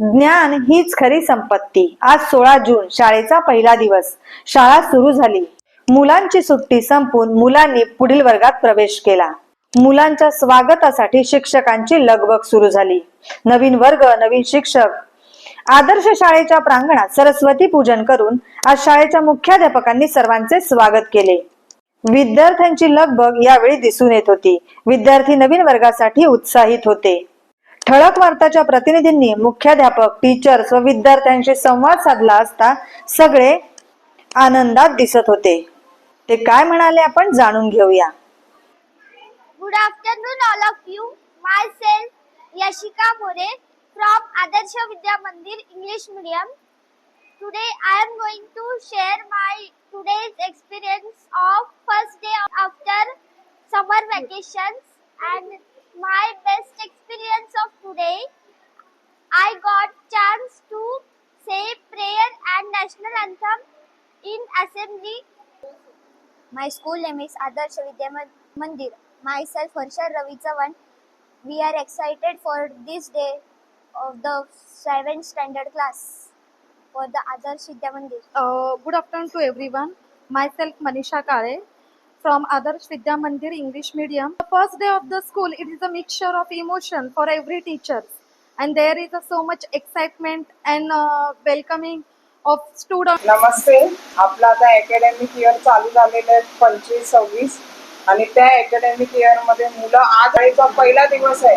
ज्ञान हीच खरी संपत्ती. आज सोळा जून शाळेचा पहिला दिवस. शाळा सुरू झाली. मुलांची सुट्टी संपून मुलांनी पुढील वर्गात प्रवेश केला. मुलांच्या स्वागतासाठी शिक्षकांची लगबग सुरू झाली. नवीन वर्ग नवीन शिक्षक. आदर्श शाळेच्या प्रांगणात सरस्वती पूजन करून आज शाळेच्या मुख्याध्यापकांनी सर्वांचे स्वागत केले. विद्यार्थ्यांची लगबग यावेळी दिसून येत होती. विद्यार्थी नवीन वर्गासाठी उत्साहित होते. ठळक वार्ताच्या प्रतिनिधींनी मुख्याध्यापक टीचर व विद्यार्थ्यांशी संवाद साधला असता सगळे आनंदात दिसत होते. ते काय म्हणाले आपण जाणून घेऊया. Good afternoon all of you myself Yashika More from Adarsh Vidya Mandir English medium today I am going to share my today's experience of first day after summer vacation and my best experience and in assembly My school name is Adarsh Vidya Man- Mandir. Myself, Harsha Ravi Chavan. We are excited for this day of the 7th standard class for the Adarsh Vidya Mandir. Uh, good afternoon to everyone. Myself Manisha kale from Adarsh Vidya Mandir English Medium. The first day of the school, it is a mixture of emotion for every teacher, and there is a, so much excitement and uh, welcoming of students. नमस्ते. आपलं आता academic year चालू झालेलं आहे पंचवीस सव्वीस. आणि त्या अकॅडमिक इयरमध्ये मुलं आज शाळेचा पहिला दिवस आहे.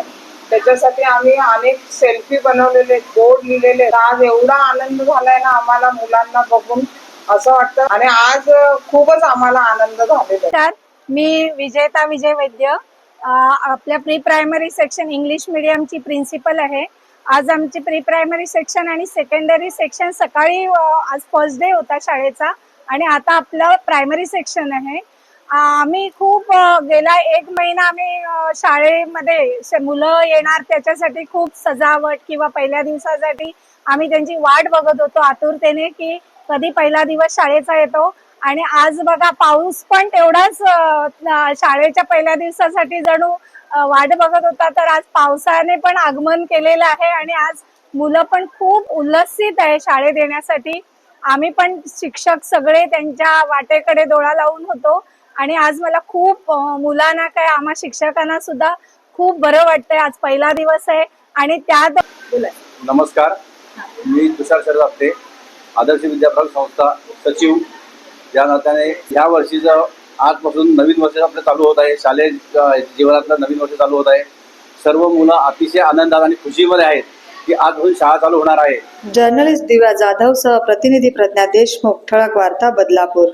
त्याच्यासाठी आम्ही अनेक सेल्फी बनवलेले बोर्ड लिहिलेले. आहेत. आज एवढा आनंद झालाय ना आम्हाला मुलांना बघून. असं वाटतं. आणि आज खूपच आम्हाला आनंद झालेला मी विजयता विजय वैद्य. आपल्या प्री प्रायमरी सेक्शन इंग्लिश मिडियमची प्रिन्सिपल आहे. आज आमची प्री प्रायमरी सेक्शन आणि सेकंडरी सेक्शन सकाळी आज फर्स्ट डे होता शाळेचा आणि आता आपलं प्रायमरी सेक्शन आहे. आम्ही खूप गेला एक महिना आम्ही शाळेमध्ये मुलं येणार त्याच्यासाठी खूप सजावट किंवा पहिल्या दिवसासाठी आम्ही त्यांची वाट बघत होतो आतुरतेने की कधी पहिला दिवस शाळेचा येतो. आणि आज बघा पाऊस पण तेवढाच शाळेच्या पहिल्या दिवसासाठी जणू वाट बघत होता. तर आज पावसाने पण आगमन केलेलं आहे आणि आज मुलं पण खूप उल्लसित आहे शाळेत येण्यासाठी. आम्ही पण शिक्षक सगळे त्यांच्या वाटेकडे डोळा लावून होतो. आणि आज मला खूप मुलांना काय आम्हा शिक्षकांना सुद्धा खूप बरं वाटतंय. आज पहिला दिवस आहे आणि त्यात नमस्कार. मी तुषार शरद आपटे आदर्श विद्याप्रग संस्था सचिव. या नात्याने या वर्षीचं आजपासून नवीन वर्ष आपलं चालू होत आहे. शालेय जीवनातलं नवीन वर्ष चालू होत आहे. सर्व मुलं अतिशय आनंदात आणि खुशीमध्ये आहेत की आजपासून शाळा चालू होणार आहे. जर्नलिस्ट दिव्या जाधव सह प्रतिनिधी प्रज्ञा देशमुख ठळक वार्ता बदलापूर.